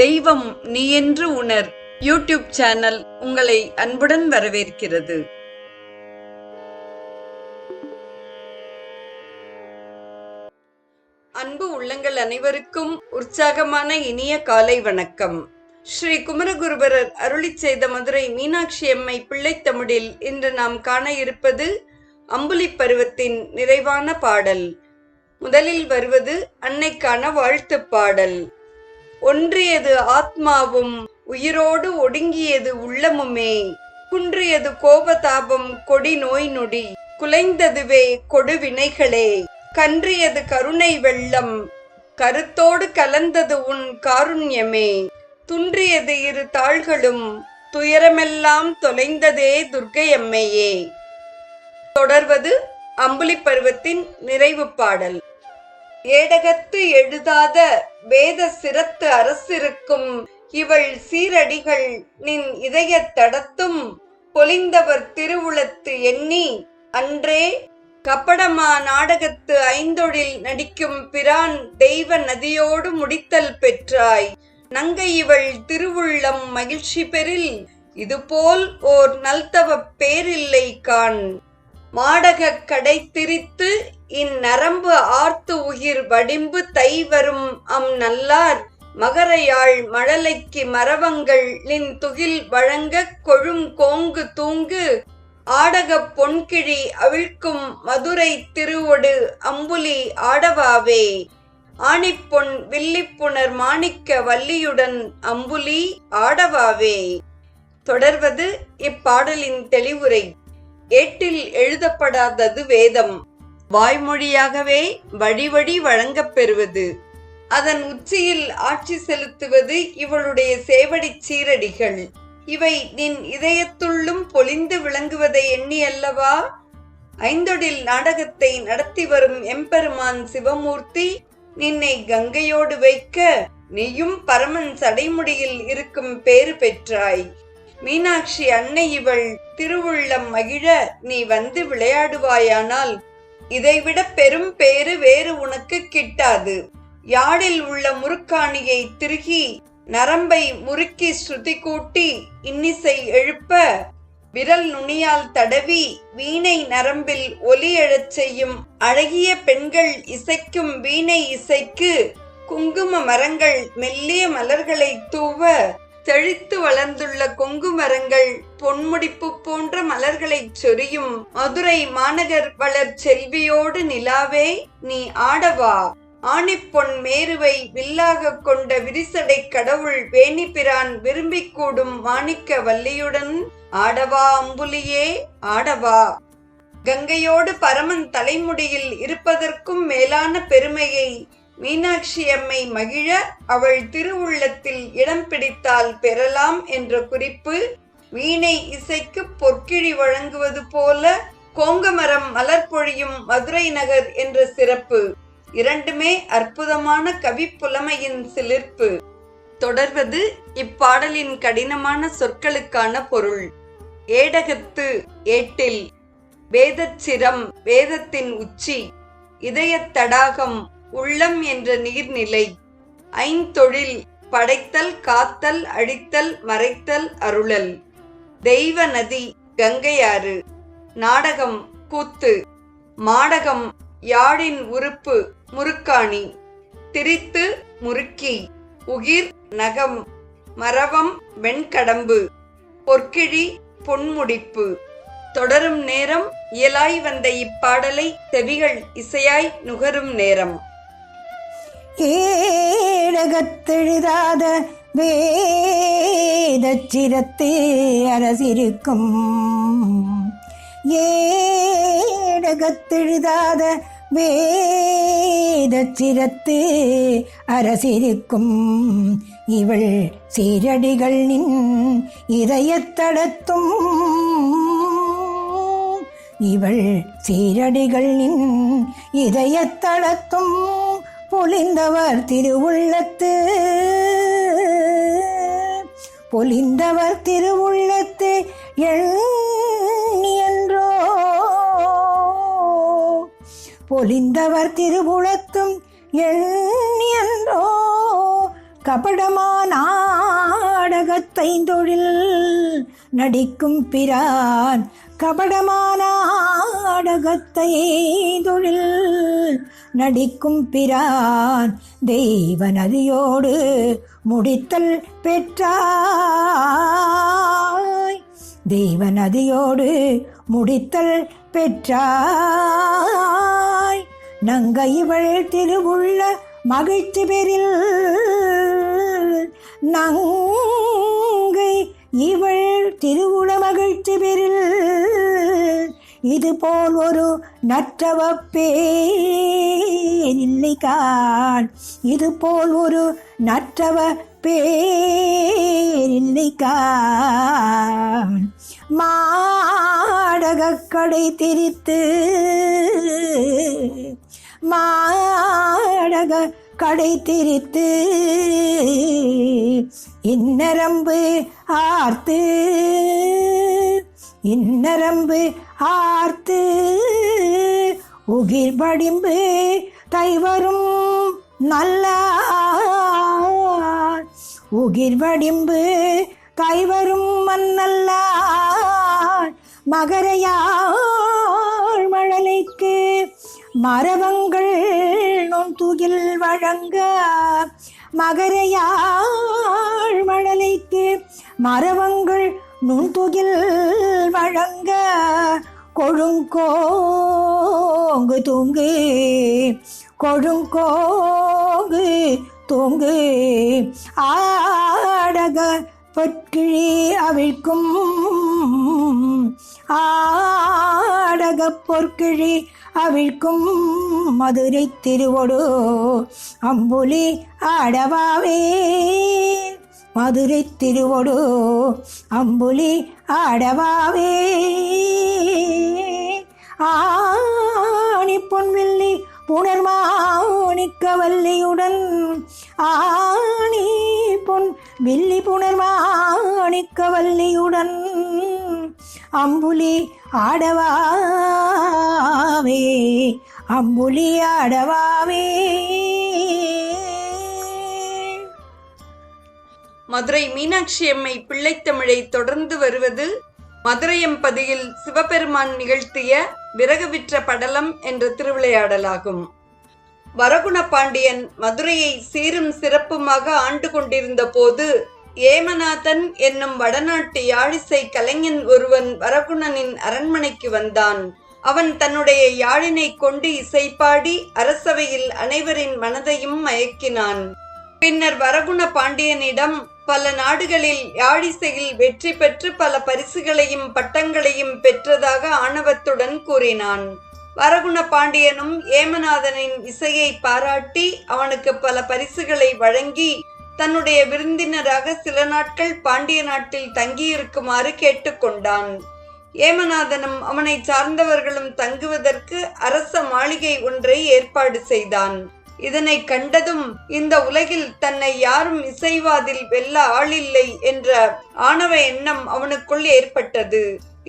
தெய்வம் நீ என்று உணர். யூடியூப் சேனல் உங்களை அன்புடன் வரவேற்கிறது. அன்பு உள்ளங்கள் அனைவருக்கும் உற்சாகமான இனிய காலை வணக்கம். ஸ்ரீ குமரகுருபரர் அருளிச் செய்த மதுரை மீனாட்சி அம்மை பிள்ளைத்தமிழில் இன்று நாம் காண இருப்பது அம்புலி பருவத்தின் நிறைவான பாடல். முதலில் வருவது அன்னைக்கான வாழ்த்துப் பாடல். ஒன்றியது ஆத்மாவும் உயிரோடு ஒடுங்கியது உள்ளமுமே. குன்றியது கோபதாபம் கொடி நோய் நொடி. குலைந்ததுவே கொடுவினைகளே கன்றியது கருணை வெள்ளம். கருத்தோடு கலந்தது உன் காருண்யமே. துன்றியது இரு தாள்களும் துயரமெல்லாம் தொலைந்ததே துர்க்கையம்மையே தொடர்வது அம்புலி பருவத்தின் நிறைவு பாடல். ஏடகத்து எழுதாத வேத சிரத்து அரசிருக்கும். இவள் சீரடிகள் நின் இதயத் தடத்தும் பொலிந்தவர் திருவுளத்து எண்ணி அன்றே கப்படமா நாடகத்து ஐந்தொழில் நடிக்கும் பிரான் தெய்வ நதியோடு முடித்தல் பெற்றாய். நங்கை இவள் திருவுள்ளம் மகிழ்ச்சி பெறில் இதுபோல் ஓர் நல்தவப் பேரில்லை காண். மாடகக் கடை திரித்து இந்நரம்பு ஆர்த்து உயிர் வடிம்பு தை வரும் அம் நல்லார் மகரையாள் மழலைக்கு மரவங்கள் நின் துகில் வழங்கக் கொழும் கோங்கு தூங்கு ஆடகப் பொன்கிழி அவிழ்க்கும் மதுரை திருவொடு அம்புலி ஆடவாவே. ஆணிப்பொன் வில்லிப்புணர் மாணிக்க வள்ளியுடன் அம்புலி ஆடவாவே. தொடர்வது இப்பாடலின் தெளிவுரை. ஏட்டில் எழுதப்படாதது வேதம். வாய்மொழியாகவே வழிவழி வழங்கப் பெறுவது. அதன் உச்சியில் ஆட்சி செலுத்துவது இவளுடைய சேவடிச் சீரடிகள். இவை நின் இதயத்துள்ளும் பொலிந்து விளங்குவதை எண்ணி அல்லவா? ஐந்தொடில் நாடகத்தை நடத்தி வரும் எம்பெருமான் சிவமூர்த்தி நின்னை கங்கையோடு வைக்க நீயும் பரமன் சடைமுடியில் இருக்கும் பேறு பெற்றாய். மீனாட்சி அன்னை இவள் திருவுள்ளம் மகிழ நீ வந்து விளையாடுவாயானால் இதைவிட பெரும் பேறு வேறு உனக்கு கிட்டாது. யாழில் உள்ள முறுக்காணியை திருகி நரம்பை முறுக்கி ஸ்ருதி கூட்டி இன்னிசை எழுப்ப விரல் நுனியால் தடவி வீணை நரம்பில் ஒலி எழச் செய்யும் அழகிய பெண்கள் இசைக்கும் வீணை இசைக்கு குங்கும மரங்கள் மெல்லிய மலர்களை தூவ செழித்து வளர்ந்துள்ள கொங்கு மரங்கள் பொன்முடிப்பு போன்ற மலர்களைச் சொரியும் மதுரை மாநகர் வளர் செல்வியோடு நிலாவே நீ ஆடவா. ஆணிப்பொன் மேருவை வில்லாக கொண்ட விரிசடை கடவுள் வேணிப்பிரான் விரும்பிக் கூடும் மாணிக்க வல்லியுடன் ஆடவா அம்புலியே ஆடவா. கங்கையோடு பரமன் தலைமுடியில் இருப்பதற்கும் மேலான பெருமையை மீனாட்சி அம்மை மகிழ அவள் திருவுள்ளத்தில் இடம் பிடித்தால் பெறலாம் என்ற குறிப்பு வீணை இசைக்கு பொற்கிழி வழங்குவது போல கோங்கமரம் மலர் பொழியும் மதுரை நகர் என்ற சிறப்பு. இரண்டுமே அற்புதமான கவி புலமையின் சிலிர்ப்பு. தொடர்வது இப்பாடலின் கடினமான சொற்களுக்கான பொருள். ஏடகத்து ஏட்டில் வேதச்சிரம் வேதத்தின் உச்சி இதயத் தடாகம் உள்ளம் என்ற நீர்நிலை. ஐந்தொழில் படைத்தல் காத்தல் அழித்தல் மறைத்தல் அருளல். தெய்வ நதி கங்கையாறு நாடகம் கூத்து. மாடகம் யாழின் உறுப்பு முறுக்காணி. திரித்து முறுக்கி. உகிர் நகம். மரவம் வெண்கடம்பு. பொற்கிழி பொன்முடிப்பு. தொடரும் நேரம் இயலாய் வந்த இப்பாடலை செவிகள் இசையாய் நுகரும் நேரம். ஏடகத்தெழுதாத வேதச்சிரத்தே அரசிருக்கும். ஏடகத்தெழுதாத வேதச்சிரத்து அரசிருக்கும். இவள் சீரடிகள் நின் இதயத்தடத்தும் இவள் சீரடிகள் நின் இதயத்தளத்தும். பொலிந்தவர் திருவுள்ளத்து. பொலிந்தவர் திருவுள்ளத்து எண்ணி என்றோ பொலிந்தவர் திருவுளத்தும் எண்ணியன்றோ. என்றோ கபடமா நாடகத்தைந்தொழில் நடிக்கும் பிரான் கபடமான நாடகத்தை தொழில் நடிக்கும் பிரான் தெய்வ நதியோடு முடித்தல் பெற்றாய். தெய்வ நதியோடு முடித்தல் பெற்றாய். நங்க இவள் திருவுள்ள மகிழ்ச்சி பெறில் நங்கை இவள் திருவுள மகிழ்ச்சி பெறில் இது போல் ஒரு நற்றவ பேரில்லை கான் இது போல் ஒரு நற்றவ பேரில்லைக்கான் மாடகக்கடை திரித்து மாடக கடை திரித்து இன்னரம்பு ஆர்த்து இந்நரம்பு ஆர்த்து உகிர் படிம்பு தைவரும் நல்ல உகிர் வடிம்பு கைவரும் மண்ணல்ல மகரையாள் மழலைக்கு மரபங்கள் நுண்துகில் வழங்க. மகரையாள் மழலைக்கு மரபங்கள் நுண்துகில் வழங்க கொழுங்கோங்கு தூங்கு. கொழுங்கோங்கு தூங்கு. ஆடக பொற்கிழி அவிழ்க்கும். ஆடக பொற்கிழி அவிழ்க்கும். மதுரை திருவொடு அம்புலி ஆடவாவே மதுரை திருவொடு அம்புலி ஆடவாவே ஆணி பொன்வில்லி புனர்மாணிக்க வல்லியுடன் ஆணி பொன் வில்லி புனர்மாணிக்க வல்லியுடன் அம்புலி ஆடவாவே அம்புலி ஆடவாவே மதுரை மீனாட்சி அம்மை பிள்ளைத்தமிழை தொடர்ந்து வருவது மதுரையம்பதியில் சிவபெருமான் நிகழ்த்திய விறகு விற்ற படலம் என்ற திருவிளையாடலாகும். வரகுண பாண்டியன் மதுரையை சீரும் சிறப்புமாக ஆண்டு கொண்டிருந்த போது ஏமநாதன் என்னும் வடநாட்டு யாழிசை கலைஞன் ஒருவன் வரகுணனின் அரண்மனைக்கு வந்தான். அவன் தன்னுடைய யாழினை கொண்டு இசைப்பாடி அரசவையில் அனைவரின் மனதையும் மயக்கினான். பின்னர் வரகுண பாண்டியனிடம் பல நாடுகளில் யாழிசையில் வெற்றி பெற்று பல பரிசுகளையும் பட்டங்களையும் பெற்றதாக ஆணவத்துடன் கூறினான். வரகுண பாண்டியனும் ஏமநாதனின் இசையை பாராட்டி அவனுக்கு பல பரிசுகளை வழங்கி தன்னுடைய விருந்தினராக சில நாட்கள் பாண்டிய நாட்டில் தங்கியிருக்குமாறு கேட்டுக்கொண்டான். ஏமநாதனும் அவனை சார்ந்தவர்களும் தங்குவதற்கு அரச மாளிகை ஒன்றை ஏற்பாடு செய்தான். இதனை கண்டதும் இந்த உலகில் தன்னை யாரும் இசைவாதில் வெல்ல ஆளில்லை என்ற ஆணவ எண்ணம் அவனுக்குள் ஏற்பட்டது.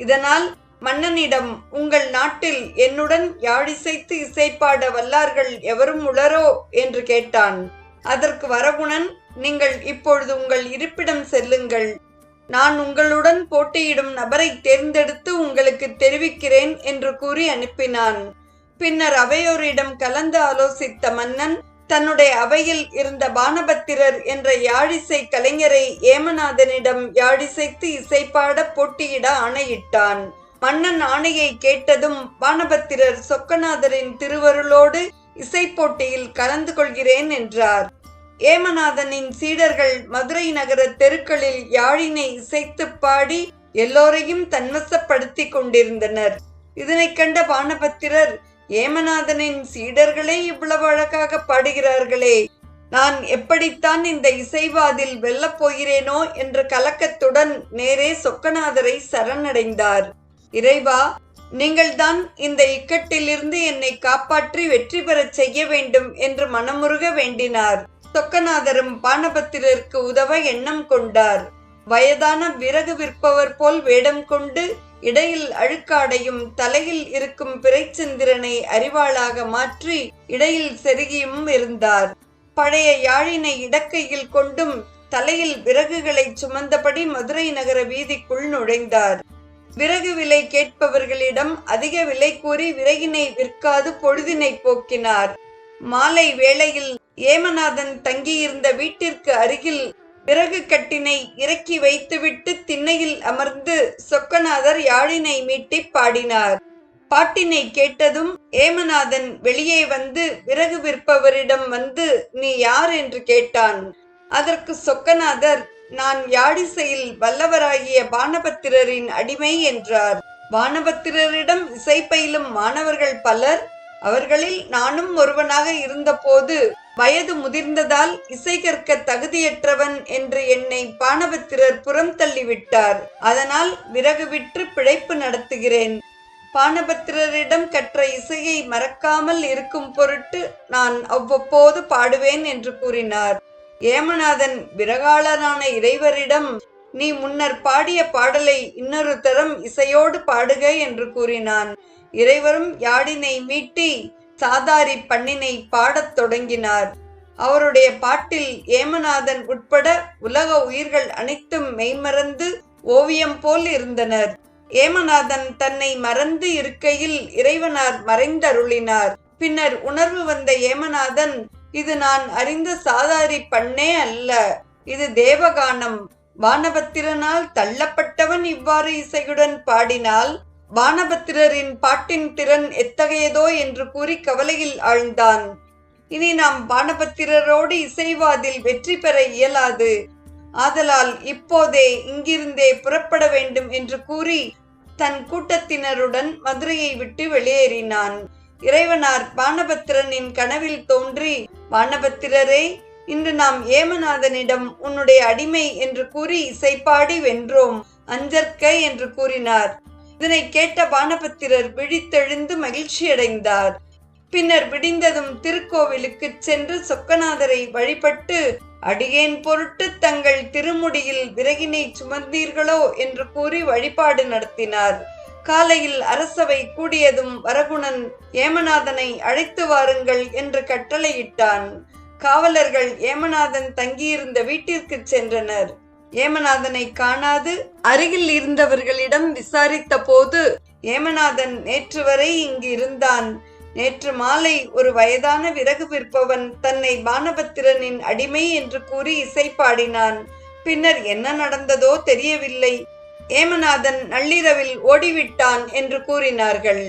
இதனால் மன்னனிடம் உங்கள் நாட்டில் என்னுடன் யாழிசைத்து இசைப்பாட வல்லார்கள் எவரும் உளரோ என்று கேட்டான். அதற்கு வரகுணன் நீங்கள் இப்பொழுது உங்கள் இருப்பிடம் செல்லுங்கள். நான் உங்களுடன் போட்டியிடும் நபரை தேர்ந்தெடுத்து உங்களுக்கு தெரிவிக்கிறேன் என்று கூறி அனுப்பினான். பின்னர் அவையோரிடம் கலந்து ஆலோசித்த மன்னன் தன்னுடைய அவையில் இருந்த பானபத்திரர் என்ற யாழிசை கலைஞரை ஏமநாதனிடம் யாழிசைத்து இசைப்பாட போட்டியிட ஆணையிட்டான். மன்னன் ஆணையை கேட்டதும் பானபத்திரர் சொக்கநாதரின் திருவருளோடு இசை போட்டியில் கலந்து கொள்கிறேன் என்றார். ஏமநாதனின் சீடர்கள் மதுரை நகர தெருக்களில் யாழினை இசைத்து பாடி எல்லோரையும் தன்வசப்படுத்தி கொண்டிருந்தனர். இதனை கண்ட பானபத்திரர் ஏமநாதனின் சீடர்களே இவ்வளவு அழகாக பாடுகிறார்களே. நான் எப்படித்தான் இந்த இசைவாதில் வெல்லப் போகிறேனோ என்ற கலக்கத்துடன் நேரே சொக்கநாதரை சரணடைந்தார். இறைவா நீங்கள்தான் இந்த இக்கட்டிலிருந்து என்னை காப்பாற்றி வெற்றி பெறச் செய்ய வேண்டும் என்று மனமுருக வேண்டினார். சொக்கநாதரும் பானபத்திரருக்கு உதவ எண்ணம் கொண்டார். வயதான விறகு விற்பவர் போல் வேடம் கொண்டு இடையில் அழுக்காடையும் தலையில் இருக்கும் பிறைச்சந்திரனை அறிவாளாக மாற்றி இடையில் செருகியும் இருந்தார். பழைய யாழினை இடக்கையில் கொண்டும் தலையில் விறகுகளை சுமந்தபடி மதுரை நகர வீதிக்குள் நுழைந்தார். விறகு விலை கேட்பவர்களிடம் அதிக விலை கூறி விறகினை விற்காது பொழுதினை போக்கினார். மாலை வேளையில் ஏமநாதன் தங்கியிருந்த வீட்டிற்கு அருகில் விறகு கட்டினை இறக்கி வைத்துவிட்டு திண்ணையில் அமர்ந்து சொக்கநாதர் யாழினை மீட்டி பாடினார். பாட்டினை கேட்டதும் ஏமநாதன் வெளியே வந்து விறகு விற்பவரிடம் வந்து நீ யார் என்று கேட்டான். அதற்கு சொக்கநாதர் நான் யாழிசையில் வல்லவராகிய வானபத்திரரின் அடிமை என்றார். வானபத்திரரிடம் இசை பயிலும் மாணவர்கள் பலர் அவர்களில் நானும் ஒருவனாக இருந்தபோது வயது முதிர்ந்ததால் இசை கற்க தகுதியற்றவன் என்று என்னை பாணவத்திரர் புறம் தள்ளிவிட்டார். அதனால் விறகு விற்று பிழைப்பு நடத்துகிறேன். பாணபத்திரரிடம் கற்ற இசையை மறக்காமல் இருக்கும் பொருட்டு நான் அவ்வப்போது பாடுவேன் என்று கூறினார். ஏமநாதன் விறகாளரான இறைவரிடம் நீ முன்னர் பாடிய பாடலை இன்னொரு தரம் இசையோடு பாடுக என்று கூறினான். இறைவரும் யாழினை மீட்டி சாதாரி பண்ணினை பாடத் தொடங்கினார். அவருடைய பாட்டில் ஏமநாதன் உட்பட உலக உயிர்கள் அனைத்தும் மெய்மறந்து ஓவியம் போல் இருந்தனர். ஏமநாதன் தன்னை மறந்து இருக்கையில் இறைவனார் மறைந்தருளினார். பின்னர் உணர்வு வந்த ஏமநாதன் இது நான் அறிந்த சாதாரி பண்ணே அல்ல. இது தேவகானம். வானபத்திரனால் தள்ளப்பட்டவன் இவ்வாறு இசையுடன் பாடினால் வானபத்திரரின் பாட்டின் திறன் எத்தகையதோ என்று கூறி கவலையில் ஆழ்ந்தான். இனி நாம் வானபத்திரரோடு இசைவாதில் வெற்றி பெற இயலாது. ஆதலால் இப்போதே இங்கிருந்தே புறப்பட வேண்டும் என்று கூறி தன் கூட்டத்தினருடன் மதுரையை விட்டு வெளியேறினான். இறைவனார் வானபத்திரனின் கனவில் தோன்றி வானபத்திரரே இன்று நாம் ஏமநாதனிடம் உன்னுடைய அடிமை என்று கூறி இசைப்பாடி வென்றோம் அஞ்சற்க என்று கூறினார். இதனை கேட்ட வானபத்திரர் விழித்தெழுந்து மகிழ்ச்சியடைந்தார். பின்னர் விடிந்ததும் திருக்கோவிலுக்கு சென்று சொக்கநாதரை வழிபட்டு அடியேன் பொருட்டு தங்கள் திருமுடியில் விறகினை சுமந்தீர்களோ? என்று கூறி வழிபாடு நடத்தினார். காலையில் அரசவை கூடியதும் வரகுணன் ஏமநாதனை அழைத்து வாருங்கள் என்று கட்டளையிட்டான். காவலர்கள் ஏமநாதன் தங்கியிருந்த வீட்டிற்கு சென்றனர். ஏமநாதனை காணாது அருகில் இருந்தவர்களிடம் விசாரித்த போது ஏமநாதன் நேற்று வரை இங்கு இருந்தான். நேற்று மாலை ஒரு வயதான விறகு விற்பவன் தன்னை பானபத்திரனின் அடிமை என்று கூறி இசை பாடினான் பின்னர் என்ன நடந்ததோ தெரியவில்லை. ஏமநாதன் நள்ளிரவில் ஓடிவிட்டான் என்று கூறினார்கள்.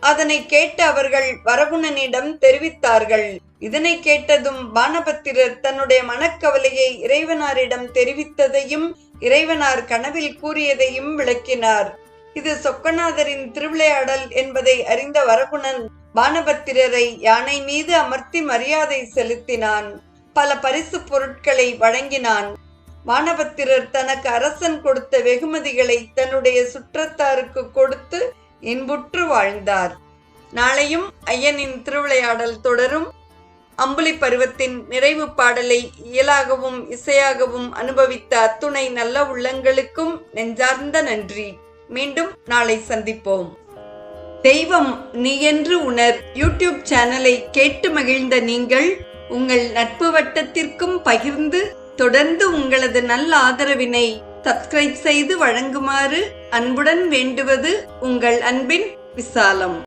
அதனை கேட்டு அவர்கள் வரகுணனிடம் தெரிவித்தார்கள். இதனை கேட்டதும் பானபத்திரர் தன்னுடைய மனக்கவலையை இறைவனாரிடம் தெரிவித்ததையும் இறைவனார் கனவில் கூறியதையும் விளக்கினார். இது சொக்கநாதரின் திருவிளையாடல் என்பதை அறிந்த வரகுணன் பானபத்திரரை யானை மீது அமர்த்தி மரியாதை செலுத்தினான். பல பரிசு பொருட்களை வழங்கினான். வானபத்திரர் தனக்கு அரசன் கொடுத்த வெகுமதிகளை தன்னுடைய சுற்றத்தாருக்கு கொடுத்து இன்புற்று வாழ்ந்தார். நாளையும் ஐயனின் திருவிளையாடல் தொடரும். அம்புலி பருவத்தின் நிறைவு பாடலை இயலாகவும் இசையாகவும் அனுபவித்த அத்துணை நல்ல உள்ளங்களுக்கும் நெஞ்சார்ந்த நன்றி. மீண்டும் நாளை சந்திப்போம். தெய்வம் நீ என்று உணர் யூடியூப் சேனலை கேட்டு மகிழ்ந்த நீங்கள் உங்கள் நட்பு வட்டத்திற்கும் பகிர்ந்து தொடர்ந்து உங்களது நல்ல ஆதரவினை சப்ஸ்கிரைப் செய்து வழங்குமாறு அன்புடன் வேண்டுவது உங்கள் அன்பின் விசாலம்.